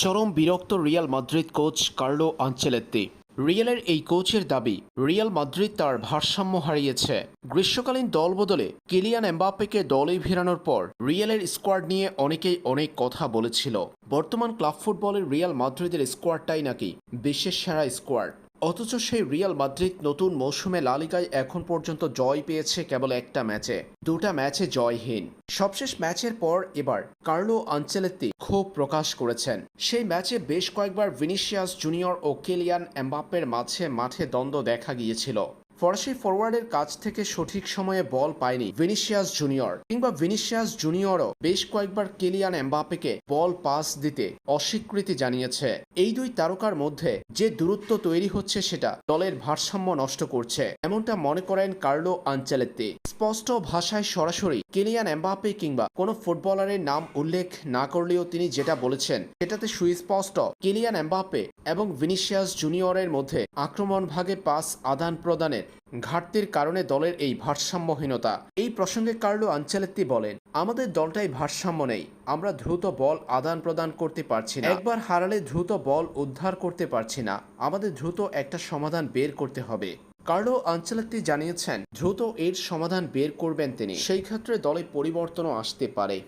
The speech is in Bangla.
চরম বিরক্ত Real Madrid coach Carlo Ancelotti. রিয়ালের এই কোচের দাবি, রিয়াল মাদ্রিদ তার ভারসাম্য হারিয়েছে। গ্রীষ্মকালীন দল বদলে কিলিয়ান এমবাপ্পেকে দলে ফেরানোর পর রিয়ালের স্কোয়াড নিয়ে অনেকেই অনেক কথা বলেছিল। বর্তমান ক্লাব ফুটবলের রিয়াল মাদ্রিদের স্কোয়াডটাই নাকি বিশ্বের সেরা স্কোয়াড। অথচ সেই রিয়াল মাদ্রিদ নতুন মৌসুমে লালিকায় এখন পর্যন্ত জয় পেয়েছে কেবল একটা ম্যাচে। দুটা ম্যাচে জয়হীন। সবশেষ ম্যাচের পর এবার কার্লো আঞ্চেলেত্তি ক্ষোভ প্রকাশ করেছেন। সেই ম্যাচে বেশ কয়েকবার ভিনিশিয়াস জুনিয়র ও কেলিয়ান এমবাপ্পের মাঝে মাঠে দ্বন্দ্ব দেখা গিয়েছিল। ফরাসি ফরওয়ার্ডের কাছ থেকে সঠিক সময়ে বল পায়নি ভিনিসিয়াস জুনিয়র কিংবা ভিনিসিয়াস জুনিয়রও বেশ কয়েকবার কেলিয়ান এমবাপ্পেকে বল পাস দিতে অস্বীকৃতি জানিয়েছে। এই দুই তারকার মধ্যে যে দূরত্ব তৈরি হচ্ছে সেটা দলের ভারসাম্য নষ্ট করছে, এমনটা মনে করেন কার্লো আঞ্চেলেত্তি। স্পষ্ট ভাষায় সরাসরি কেলিয়ান এমবাপ্পে কিংবা কোনো ফুটবলারের নাম উল্লেখ না করলেও তিনি যেটা বলেছেন, সেটাতে সুস্পষ্ট কেলিয়ান এমবাপ্পে এবং ভিনিসিয়াস জুনিয়রের মধ্যে আক্রমণ ভাগে পাস আদান প্রদানের ঘাটতির কারণে দলের এই ভারসাম্যহীনতা। এই প্রসঙ্গে কার্লো আঞ্চেলেত্তি বলেন, আমাদের দলটাই ভারসাম্য নেই। আমরা দ্রুত বল আদান প্রদান করতে পারছি না। একবার হারালে দ্রুত বল উদ্ধার করতে পারছি না। আমাদের দ্রুত একটা সমাধান বের করতে হবে। কার্লো আঞ্চেলেত্তি জানিয়েছেন, দ্রুত এর সমাধান বের করবেন তিনি। সেই ক্ষেত্রে দলে পরিবর্তনও আসতে পারে।